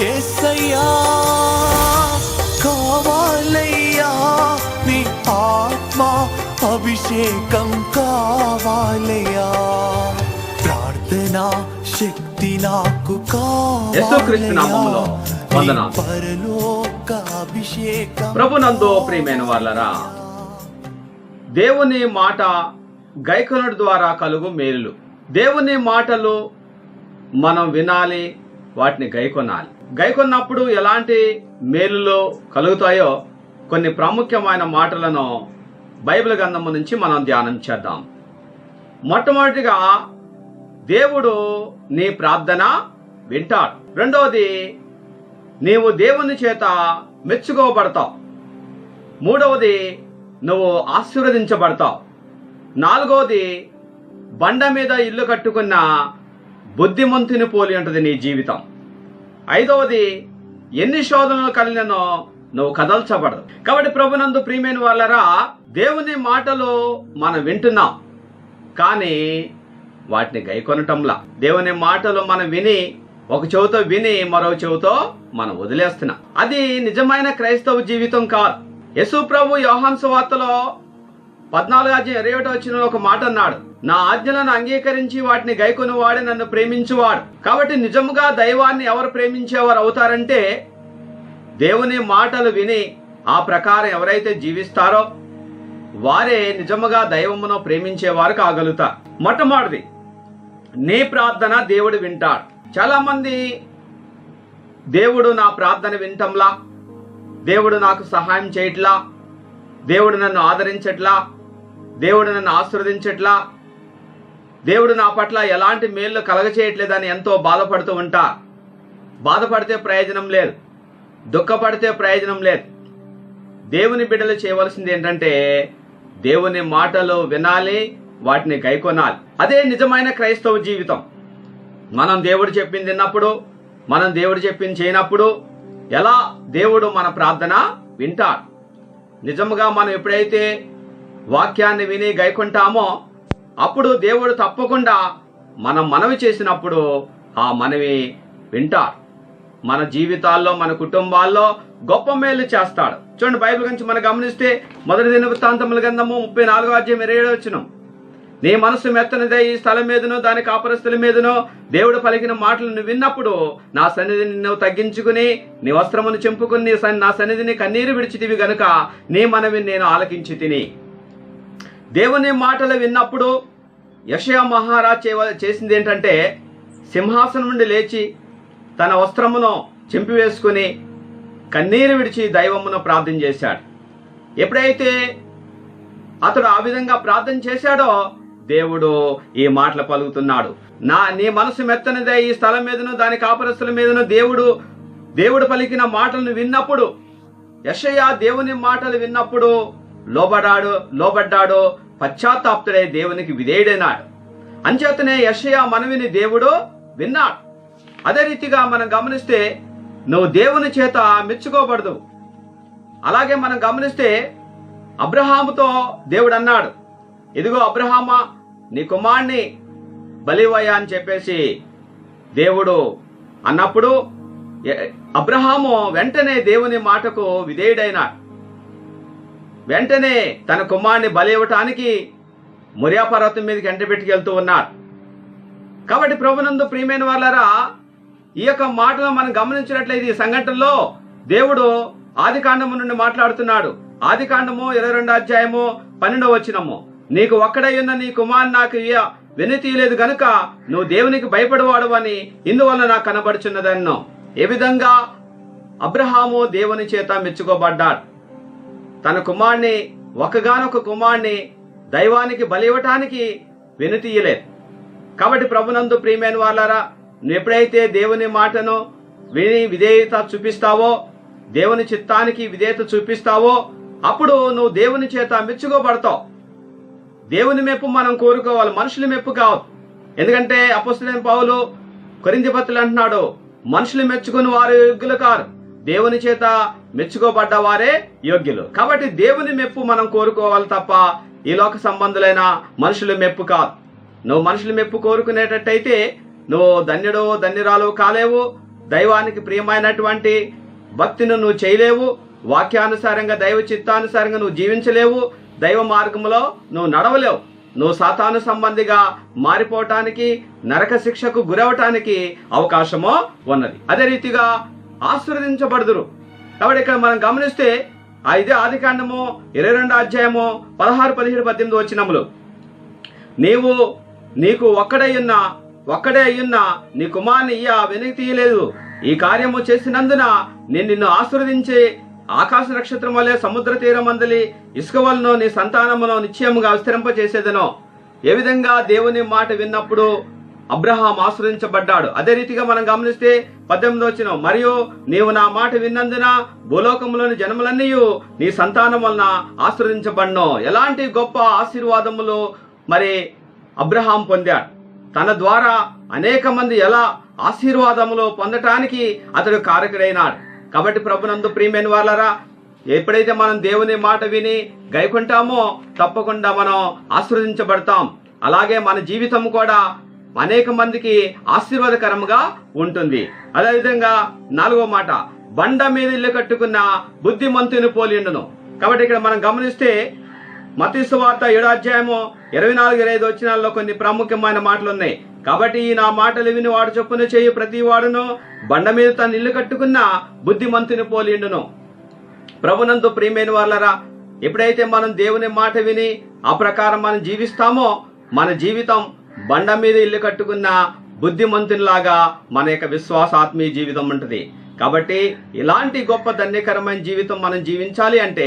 ఏసయ్యా కావాలయ్యా నీ ఆత్మ అభిషేకం కావాలయ్యా. ప్రార్థనా శక్తి నాకు పరలోక అభిషేకం ప్రభునందు ప్రియమైన వాళ్ళరా దేవుని మాట గైకొనుడి ద్వారా కలుగు మేలులు. దేవుని మాటలు మనం వినాలి వాటిని గైకొనాలి. గైకొన్నప్పుడు ఎలాంటి మేలులో కలుగుతాయో కొన్ని ప్రాముఖ్యమైన మాటలను బైబిల్ గ్రంథము నుంచి మనం ధ్యానం చేద్దాం. మొట్టమొదటిగా దేవుడు నీ ప్రార్థన వింటాడు. రెండవది నీవు దేవుని చేత మెచ్చుకోబడతావు. మూడవది నువ్వు ఆశీర్వదించబడతావు. నాలుగవది బండ మీద ఇల్లు కట్టుకున్న బుద్ధిమంతుని పోలి ఉంటుంది నీ జీవితం. ఐదవది ఎన్ని శోధనలు కలిగినో నువ్వు కదల్చబడదు. కాబట్టి ప్రభునందు ప్రియమైన వాళ్ళరా దేవుని మాటలు మనం వింటున్నాం. కానీ వాటిని గైకొనటంలా. దేవుని మాటలు మనం విని ఒక చెవితో విని మరో చెవితో మనం వదిలేస్తున్నాం. అది నిజమైన క్రైస్తవ జీవితం కాదు. యశు ప్రభు యోహాన్ సువార్తలో పద్నాలుగు అధ్యాయం ఇరవై ఒకటి వచ్చిన ఒక మాట అన్నాడు. నా ఆజ్ఞలను అంగీకరించి వాటిని గైకొనివాడే నన్ను ప్రేమించువాడు. కాబట్టి నిజముగా దైవాన్ని ఎవరు ప్రేమించేవారు అవుతారంటే దేవుని మాటలు విని ఆ ప్రకారం ఎవరైతే జీవిస్తారో వారే నిజముగా దైవమును ప్రేమించేవారు కాగలుగుతారు. మొట్టమొదటిది నీ ప్రార్థన దేవుడు వింటాడు. చాలా మంది దేవుడు నా ప్రార్థన వింటంలా దేవుడు నాకు సహాయం చేయట్లా దేవుడు నన్ను ఆదరించట్లా దేవుడు నన్ను ఆశీర్వదించట్లా? దేవుడు నా పట్ల ఎలాంటి మేళ్ళు కలగచేయట్లేదని ఎంతో బాధపడుతూ ఉంటా. బాధపడితే ప్రయోజనం లేదు. దుఃఖపడితే ప్రయోజనం లేదు. దేవుని బిడ్డలు చేయవలసింది ఏంటంటే దేవుని మాటలు వినాలి వాటిని గైకొనాలి. అదే నిజమైన క్రైస్తవ జీవితం. మనం దేవుడు చెప్పింది విన్నప్పుడు మనం దేవుడు చెప్పింది చేయనప్పుడు ఎలా దేవుడు మన ప్రార్థన వింటాడు? నిజముగా మనం ఎప్పుడైతే వాక్యాన్ని విని గైకుంటామో అప్పుడు దేవుడు తప్పకుండా మనం మనవి చేసినప్పుడు ఆ మనవి వింటారు. మన జీవితాల్లో మన కుటుంబాల్లో గొప్ప మేలు చేస్తాడు. చూడండి బైబిల్ గురించి మనం గమనిస్తే మొదటి దిన వృత్తాంతముల గ్రంథము ముప్పై నాలుగో అధ్యాయం ఇరవై ఏడు వచ్చిన నీ మనసు మెత్తనిదే ఈ స్థలం మీదనో దాని కాపరస్తుల మీదనో దేవుడు పలికిన మాటలను విన్నప్పుడు నా సన్నిధిని నువ్వు తగ్గించుకుని నీ వస్త్రమును చెంపుకుని నీ నా సన్నిధిని కన్నీరు విడిచితివి గనుక నీ మనవి నేను ఆలకించి తిని. దేవుని మాటలు విన్నప్పుడు యషయ మహారాజ్ చేసింది ఏంటంటే సింహాసనం నుండి లేచి తన వస్త్రమును చెంపివేసుకుని కన్నీరు విడిచి దైవమును ప్రార్థన చేశాడు. ఎప్పుడైతే అతడు ఆ విధంగా ప్రార్థన చేశాడో దేవుడు ఈ మాటలు పలుకుతున్నాడు. నా నీ మనసు మెత్తనిదే ఈ స్థలం మీదను దాని కాపరస్తుల మీదను దేవుడు దేవుడు పలికిన మాటలను విన్నప్పుడు యషయ దేవుని మాటలు విన్నప్పుడు లోబడాడు లోబడ్డాడు పశ్చాత్తాప్తుడై దేవునికి విధేయుడైనాడు. అంచేతనే యషయా మనవిని దేవుడు విన్నాడు. అదే రీతిగా మనం గమనిస్తే నువ్వు దేవుని చేత మెచ్చుకోబడదు. అలాగే మనం గమనిస్తే అబ్రహాముతో దేవుడు అన్నాడు ఇదిగో అబ్రహామా నీ కుమార్ని బలివయ్యా అని చెప్పేసి దేవుడు అన్నప్పుడు అబ్రహాము వెంటనే దేవుని మాటకు విధేయుడైనాడు. వెంటనే తన కుమారుని బలి ఇవ్వటానికి మురియా పర్వతం మీదకి ఎంట పెట్టుకెళ్తూ ఉన్నాడు కాబట్టి ప్రభునందు ప్రియమైన వాళ్ళరా ఈ యొక్క మాటలు మనం గమనించినట్లయితే ఈ సంఘటనలో దేవుడు ఆది కాండము నుండి మాట్లాడుతున్నాడు. ఆది కాండము ఇరవై రెండు అధ్యాయము పన్నెండవ వచ్చినము నీకు ఒక్కడై ఉన్న నీ కుమారు నాకు వెను తీయలేదు గనుక నువ్వు దేవునికి భయపడవాడు అని ఇందువల్ల నాకు కనబడుచున్నదన్నో ఏ విధంగా అబ్రహాము దేవుని చేత మెచ్చుకోబడ్డాడు? తన కుమారుని ఒకగానొక కుమారుని దైవానికి బలి ఇవ్వటానికి వెనుతీయలేదు కాబట్టి ప్రభునందు ప్రియమైన వాళ్ళారా నువ్వు ఎప్పుడైతే దేవుని మాటను విని విధేయత చూపిస్తావో దేవుని చిత్తానికి విధేయత చూపిస్తావో అప్పుడు నువ్వు దేవుని చేత మెచ్చుకోబడతావు. దేవుని మెప్పు మనం కోరుకోవాలి మనుషుల మెప్పు కావద్దు ఎందుకంటే అపస్తులైన పావులు కొరింది పత్రులు అంటున్నాడు మనుషులు మెచ్చుకుని వారు యోగ్యులు కారు. దేవుని చేత మెచ్చుకోబడ్డ వారే యోగ్యులు. కాబట్టి దేవుని మెప్పు మనం కోరుకోవాలి తప్ప ఈ లోక సంబంధులైన మనుషుల మెప్పు కాదు. నువ్వు మనుషుల మెప్పు కోరుకునేటట్టయితే నువ్వు ధన్యుడో ధన్యురాలు కాలేవు. దైవానికి ప్రియమైనటువంటి భక్తిని నువ్వు చేయలేవు. వాక్యానుసారంగా దైవ చిత్తానుసారంగా నువ్వు జీవించలేవు. దైవ మార్గంలో నువ్వు నడవలేవు. నువ్వు సాతాను సంబంధిగా మారిపోవటానికి నరక శిక్షకు గురవటానికి అవకాశమో ఉన్నది. అదే రీతిగా ఆశీర్వదించబడుదురు. కాబట్టి ఇక్కడ మనం గమనిస్తే ఆ ఇదే ఆది కాండము ఇరవై రెండు అధ్యాయము పదహారు పదిహేడు పద్దెనిమిది వచ్చినములు నీవు నీకు ఒక్కడై ఉన్న ఒక్కడే అయ్యున్నా నీ కుమార్ని ఇయ్య వెనక్కి తీయలేదు. ఈ కార్యము చేసినందున నేను నిన్ను ఆశీర్వదించి ఆకాశ నక్షత్రం వలె సముద్ర తీరం అందలి ఇసుక వలన నీ సంతానమును నిశ్చయముగా విస్తరింప చేసేదనో ఏ విధంగా దేవుని మాట విన్నప్పుడు అబ్రహాం ఆశ్రయించబడ్డాడు. అదే రీతిగా మనం గమనిస్తే పద్దెనిమిది వచ్చిన మరియు నీవు నా మాట విన్నందున భూలోకములోని జన్మలన్నీ నీ సంతానం వలన ఆశ్రదించబడ్నో ఎలాంటి గొప్ప ఆశీర్వాదములు మరి అబ్రహాం పొందాడు? తన ద్వారా అనేక మంది ఎలా ఆశీర్వాదములు పొందటానికి అతడు కారకుడైనాడు. కాబట్టి ప్రభునందు ప్రియమైన వాళ్ళరా ఎప్పుడైతే మనం దేవుని మాట విని గైకుంటామో తప్పకుండా మనం ఆశీర్వదించబడతాం అలాగే మన జీవితం కూడా అనేక మందికి ఆశీర్వాదకరంగా ఉంటుంది. అదేవిధంగా నాలుగో మాట బండ మీద ఇల్లు కట్టుకున్న బుద్ధిమంతుని పోలిండును కాబట్టి ఇక్కడ మనం గమనిస్తే మతీసు వార్త ఏడో అధ్యాయము ఇరవై నాలుగు ఇరవై ఐదు వచ్చినాల్లో కొన్ని ప్రాముఖ్యమైన మాటలు ఉన్నాయి కాబట్టి ఈ నా మాటలు విని వాడు చొప్పున చేయి ప్రతి వాడును బండ మీద తన ఇల్లు కట్టుకున్న బుద్ధిమంతుని పోలిండును ప్రభునందు ప్రియమైన వాళ్ళరా ఎప్పుడైతే మనం దేవుని మాట విని ఆ ప్రకారం మనం జీవిస్తామో మన జీవితం బండ మీద ఇల్లు కట్టుకున్న బుద్ధిమంతునిలాగా మన యొక్క విశ్వాసాత్మీయ జీవితం ఉంటుంది. కాబట్టి ఇలాంటి గొప్ప ధన్యకరమైన జీవితం మనం జీవించాలి అంటే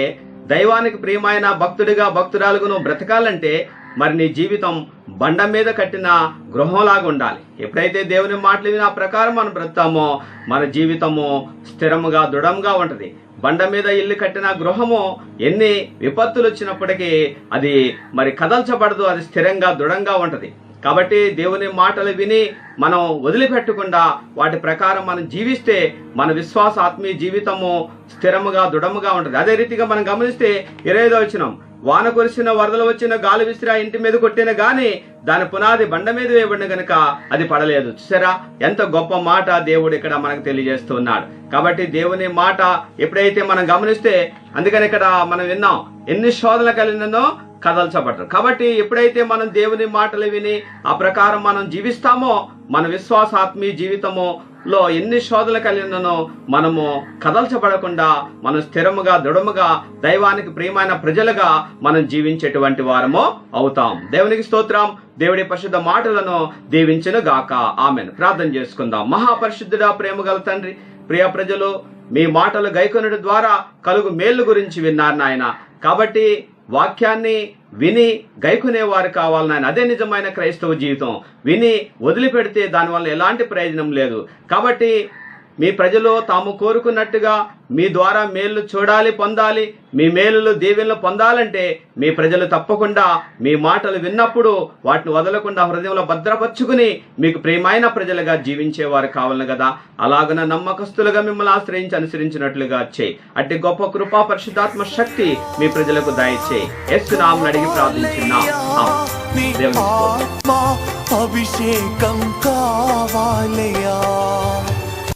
దైవానికి ప్రియమైన భక్తుడిగా భక్తురాలుగా నువ్వు బ్రతకాలంటే మరి నీ జీవితం బండ మీద కట్టిన గృహంలాగా ఉండాలి. ఎప్పుడైతే దేవుని మాటలు విని ఆ ప్రకారం మనం బ్రతామో మన జీవితము స్థిరముగా దృఢంగా ఉంటుంది. బండ మీద ఇల్లు కట్టిన గృహము ఎన్ని విపత్తులు వచ్చినప్పటికీ అది మరి కదల్చబడదు అది స్థిరంగా దృఢంగా ఉంటుంది. కాబట్టి దేవుని మాటలు విని మనం వదిలిపెట్టకుండా వాటి ప్రకారం మనం జీవిస్తే మన విశ్వాస ఆత్మీయ జీవితము స్థిరముగా దృఢముగా ఉంటుంది. అదే రీతిగా మనం గమనిస్తే ఇరవైదో వచ్చినాం వాన కురిసిన వరదలు వచ్చిన గాలి విసిరి ఆ ఇంటి మీద కొట్టిన గాని దాని పునాది బండ మీద వేయబడిన గనుక అది పడలేదు. చూసారా? ఎంత గొప్ప మాట దేవుడు ఇక్కడ మనకు తెలియజేస్తున్నాడు. కాబట్టి దేవుని మాట ఎప్పుడైతే మనం గమనిస్తే అందుకని ఇక్కడ మనం విన్నాం ఎన్ని శోధనలు కలిగినో కదల్చబడరు కాబట్టి ఎప్పుడైతే మనం దేవుని మాటలు విని ఆ ప్రకారం మనం జీవిస్తామో మన విశ్వాసాత్మీయ జీవితము లో ఎన్ని శోధనలు కలిగినో మనము కదల్చబడకుండా మనం స్థిరముగా దృఢముగా దైవానికి ప్రియమైన ప్రజలుగా మనం జీవించేటువంటి వారము అవుతాం. దేవునికి స్తోత్రం. దేవుడి పరిశుద్ధ మాటలను దీవించను గాక. ఆమెను. ప్రార్థన చేసుకుందాం. మహాపరిశుద్ధుడా ప్రేమ గల తండ్రి ప్రియ ప్రజలు మీ మాటలు గైకొనుడి ద్వారా కలుగు మేలు గురించి విన్నారు నాయన. కాబట్టి వాక్యాన్ని విని గైకునేవారు కావాలి నాయన అదే నిజమైన క్రైస్తవ జీవితం. విని వదిలిపెడితే దానివల్ల ఎలాంటి ప్రయోజనం లేదు. కాబట్టి మీ ప్రజలు తాము కోరుకున్నట్టుగా మీ ద్వారా మేలు చూడాలి పొందాలి. మీ మేలులు దీవెనలు పొందాలంటే మీ ప్రజలు తప్పకుండా మీ మాటలు విన్నప్పుడు వాటిని వదలకుండా హృదయంలో భద్రపరుచుకుని మీకు ప్రియమైన ప్రజలుగా జీవించేవారు కావాలి కదా. అలాగన నమ్మకస్తులుగా మిమ్మల్ని ఆశ్రయించి అనుసరించినట్లుగా చేయి. అట్టి గొప్ప కృపా పరిశుద్ధాత్మ శక్తి మీ ప్రజలకు దయచేయి. ఎస్సు నామని అడిగి ప్రార్థించున్నా. అభిషేకం కావాలయా